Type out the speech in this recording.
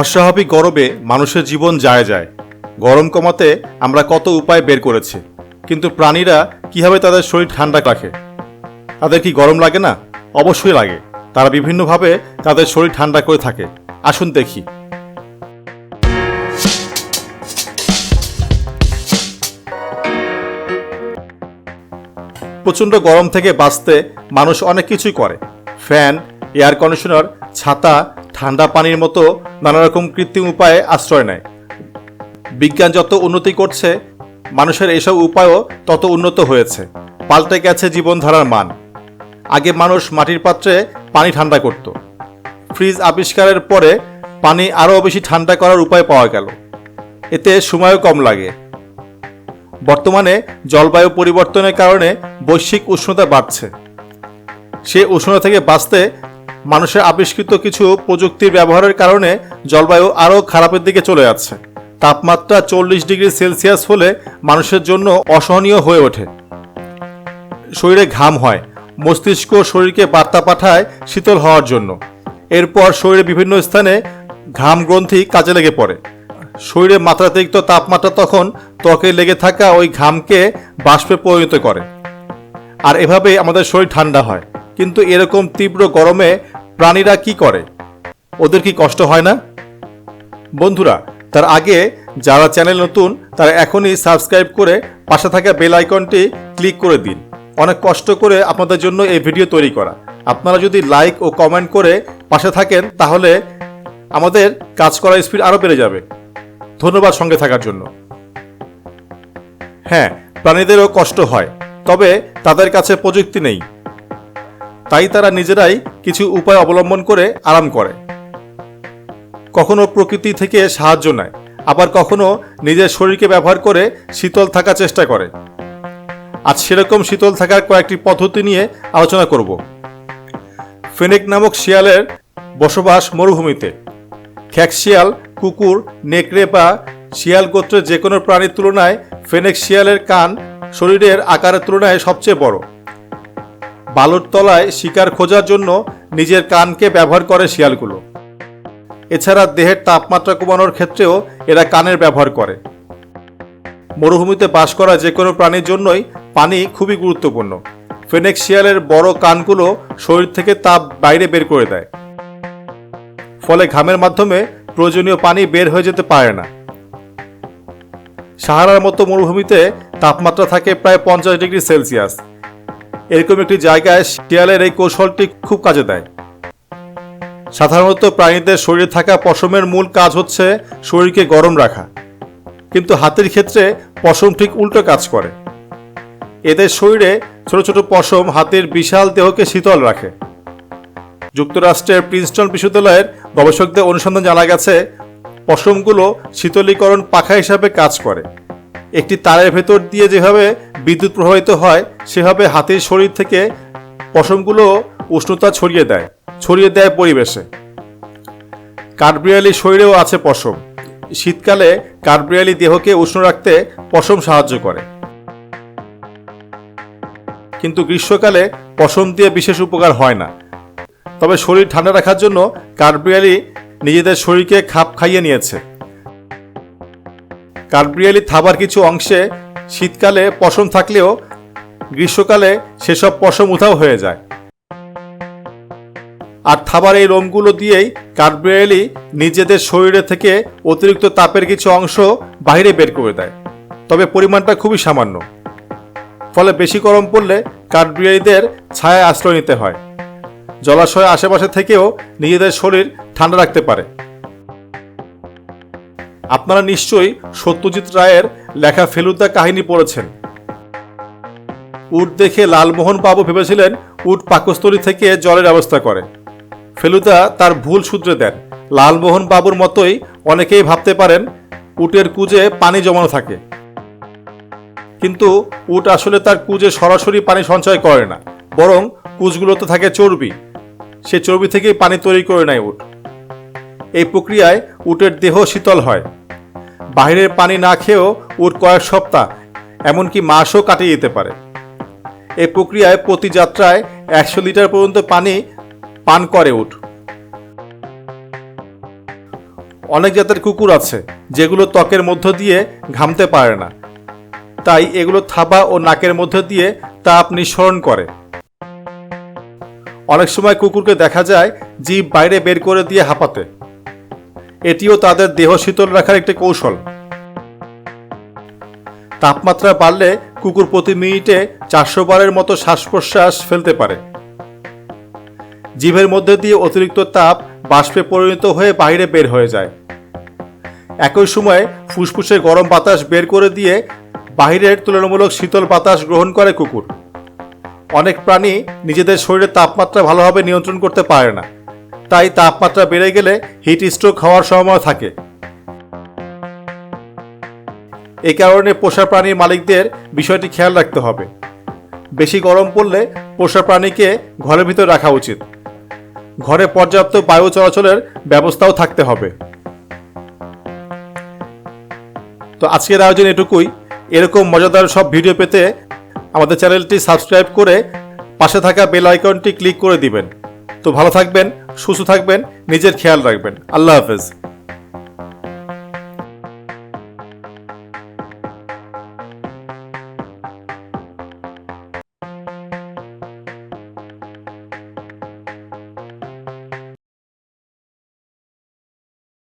অস্বাভাবিক গরমে মানুষের জীবন যায় যায়। গরম কমাতে আমরা কত উপায় বের করেছি, কিন্তু প্রাণীরা কীভাবে তাদের শরীর ঠান্ডা রাখে? তাদের কি গরম লাগে না? অবশ্যই লাগে। তারা বিভিন্নভাবে তাদের শরীর ঠান্ডা করে থাকে। আসুন দেখি। প্রচণ্ড গরম থেকে বাঁচতে মানুষ অনেক কিছুই করে। ফ্যান, এয়ার কন্ডিশনার ছাতা, ঠান্ডা পানির মতো নানা রকম কৃত্রিম উপায়ে আশ্রয় নেয়। বিজ্ঞান যত উন্নতি করছে, মানুষের এসব উপায়ও তত উন্নত হয়েছে। পাল্টে গেছে জীবনধারার মান। আগে মানুষ মাটির পাত্রে পানি ঠান্ডা করত। ফ্রিজ আবিষ্কারের পরে পানি আরও বেশি ঠান্ডা করার উপায় পাওয়া গেল। এতে সময়ও কম লাগে। বর্তমানে জলবায়ু পরিবর্তনের কারণে বৈশ্বিক উষ্ণতা বাড়ছে। সে উষ্ণতা থেকে বাঁচতে মানুষের আবিষ্কৃত কিছু প্রযুক্তির ব্যবহারের কারণে জলবায়ু আরও খারাপের দিকে চলে যাচ্ছে। তাপমাত্রা চল্লিশ ডিগ্রি সেলসিয়াস হলে মানুষের জন্য অসহনীয় হয়ে ওঠে। শরীরে ঘাম হয়, মস্তিষ্ক শরীরকে বার্তা পাঠায় শীতল হওয়ার জন্য। এরপর শরীরে বিভিন্ন স্থানে ঘাম গ্রন্থি কাজে লেগে পড়ে। শরীরে মাত্রাতিরিক্ত তাপমাত্রা তখন ত্বকে লেগে থাকা ওই ঘামকে বাষ্পে পরিণত করে। আর এভাবেই আমাদের শরীর ঠান্ডা হয়। কিন্তু এরকম তীব্র গরমে প্রাণীরা কি করে? ওদের কি কষ্ট হয় না? বন্ধুরা, তার আগে যারা চ্যানেল নতুন, তারা এখনই সাবস্ক্রাইব করে পাশে থাকা বেল আইকনটি ক্লিক করে দিন। অনেক কষ্ট করে আপনাদের জন্য এই ভিডিও তৈরি করা। আপনারা যদি লাইক ও কমেন্ট করে পাশে থাকেন, তাহলে আমাদের কাজ করার স্পিড আরও বেড়ে যাবে। ধন্যবাদ সঙ্গে থাকার জন্য। হ্যাঁ প্রাণীদেরও কষ্ট হয়, তবে তাদের কাছে প্রযুক্তি নেই। তাই তারা নিজেরাই কিছু উপায় অবলম্বন করে আরাম করে। কখনো প্রকৃতি থেকে সাহায্য নেয়, আবার কখনো নিজের শরীরকে ব্যবহার করে শীতল থাকার চেষ্টা করে। আজ সেরকম শীতল থাকার কয়েকটি পদ্ধতি নিয়ে আলোচনা করব। ফেনেক নামক শিয়ালের বসবাস মরুভূমিতে। খ্যাকশিয়াল কুকুর, নেকড়ে বা শিয়াল গোত্রের যে কোনো প্রাণীর তুলনায় ফেনেক শিয়ালের কান শরীরের আকারের তুলনায় সবচেয়ে বড়। বালুর তলায় শিকার খোঁজার জন্য নিজের কানকে ব্যবহার করে শিয়ালগুলো। এছাড়া দেহের তাপমাত্রা কমানোর ক্ষেত্রেও এরা কানের ব্যবহার করে। মরুভূমিতে বাস করা যে কোনো প্রাণীর জন্যই পানি খুবই গুরুত্বপূর্ণ। ফেনেক শিয়ালের বড় কানগুলো শরীর থেকে তাপ বাইরে বের করে দেয়। ফলে ঘামের মাধ্যমে প্রয়োজনীয় পানি বের হয়ে যেতে পারে না। সাহারার মতো মরুভূমিতে তাপমাত্রা থাকে প্রায় পঞ্চাশ ডিগ্রি সেলসিয়াস। এরকম একটি জায়গায় শিয়ালের এই কৌশলটি খুব কাজে দেয়। সাধারণত প্রাণীদের শরীরে থাকা পশমের মূল কাজ হচ্ছে শরীরকে গরম রাখা। কিন্তু হাতির ক্ষেত্রে পশম ঠিক উল্টো কাজ করে। এদের শরীরে ছোট ছোট পশম হাতির বিশাল দেহকে শীতল রাখে। যুক্তরাষ্ট্রের প্রিন্সটন বিশ্ববিদ্যালয়ের গবেষকদের অনুসন্ধান জানা গেছে, পশমগুলো শীতলীকরণ পাখা হিসাবে কাজ করে। একটি তারের ভেতর দিয়ে যেভাবে বিদ্যুৎ প্রবাহিত হয়, সেভাবে হাতির শরীর থেকে পশমগুলো উষ্ণতা ছড়িয়ে দেয় ছড়িয়ে দেয় পরিবেশে। কাঠবিড়ালি শরীরেও আছে পশম। শীতকালে কাঠবিড়ালি দেহকে উষ্ণ রাখতে পশম সাহায্য করে। কিন্তু গ্রীষ্মকালে পশম দিয়ে বিশেষ উপকার হয় না। তবে শরীর ঠান্ডা রাখার জন্য কাঠবিড়ালি নিজেদের শরীরকে খাপ খাইয়ে নিয়েছে। কাঠবিড়ালি থাবার কিছু অংশে শীতকালে পশম থাকলেও গ্রীষ্মকালে সেসব পশম উধাও হয়ে যায়। আর থাবার এই রোমগুলো দিয়েই কাঠবিড়ালি নিজেদের শরীরে থেকে অতিরিক্ত তাপের কিছু অংশ বাইরে বের করে দেয়। তবে পরিমাণটা খুবই সামান্য। ফলে বেশি গরম পড়লে কাঠবিড়ালিদের ছায়া আশ্রয় নিতে হয়। জলাশয়ের আশেপাশে থেকেও নিজেদের শরীর ঠান্ডা রাখতে পারে। আপনারা নিশ্চয়ই সত্যজিৎ রায়ের লেখা ফেলুদা কাহিনী পড়েছেন। উট দেখে লালমোহন বাবু ভেবেছিলেন উট পাকস্থলী থেকে জলের ব্যবস্থা করে। ফেলুদা তার ভুল সূত্রে দেন। লালমোহন বাবুর মতোই অনেকেই ভাবতে পারেন উটের কুজে পানি জমানো থাকে। কিন্তু উট আসলে তার কুজে সরাসরি পানি সঞ্চয় করে না, বরং কুজগুলোতে থাকে চর্বি। সে চর্বি থেকেই পানি তৈরি করে নেয় উট। এই প্রক্রিয়ায় উটের দেহ শীতল হয়। বাইরের পানি না খেয়েও উট কয়েক সপ্তাহ, এমনকি মাসও কাটিয়ে যেতে পারে। এই প্রক্রিয়ায় প্রতি যাত্রায় একশো লিটার পর্যন্ত পানি পান করে উঠ অনেক জাতের কুকুর আছে, যেগুলো ত্বকের মধ্য দিয়ে ঘামতে পারে না। তাই এগুলো থাবা ও নাকের মধ্য দিয়ে তাপ নিঃসরণ করে। অনেক সময় কুকুরকে দেখা যায়, জীব বাইরে বের করে দিয়ে হাঁপাতে। এটিও তাদের দেহ শীতল রাখার একটি কৌশল। তাপমাত্রা বাড়লে কুকুর প্রতি মিনিটে চারশো বারের মতো শ্বাস প্রশ্বাস ফেলতে পারে। জিভের মধ্যে দিয়ে অতিরিক্ত তাপ বাষ্পে পরিণত হয়ে বাইরে বের হয়ে যায়। একই সময়ে ফুসফুসে গরম বাতাস বের করে দিয়ে বাইরের তুলনামূলক শীতল বাতাস গ্রহণ করে কুকুর। অনেক প্রাণী নিজেদের শরীরের তাপমাত্রা ভালোভাবে নিয়ন্ত্রণ করতে পারে না। তাই তাপমাত্রা বেড়ে গেলে হিট স্ট্রোক হওয়ার সম্ভাবনা থাকে। এই কারণে পোষা প্রাণীর মালিকদের বিষয়টি খেয়াল রাখতে হবে। বেশি গরম পড়লে পোষা প্রাণীকে ঘরের ভিতর রাখা উচিত। ঘরে পর্যাপ্ত বায়ু চলাচলের ব্যবস্থাও থাকতে হবে। তো আজকের আয়োজন এটুকুই। এরকম মজাদার সব ভিডিও পেতে আমাদের চ্যানেলটি সাবস্ক্রাইব করে পাশে থাকা বেল আইকনটি ক্লিক করে দিবেন। তো ভালো থাকবেন সুস্থ থাকবেন নিজের খেয়াল রাখবেন। আল্লাহ হাফেজ।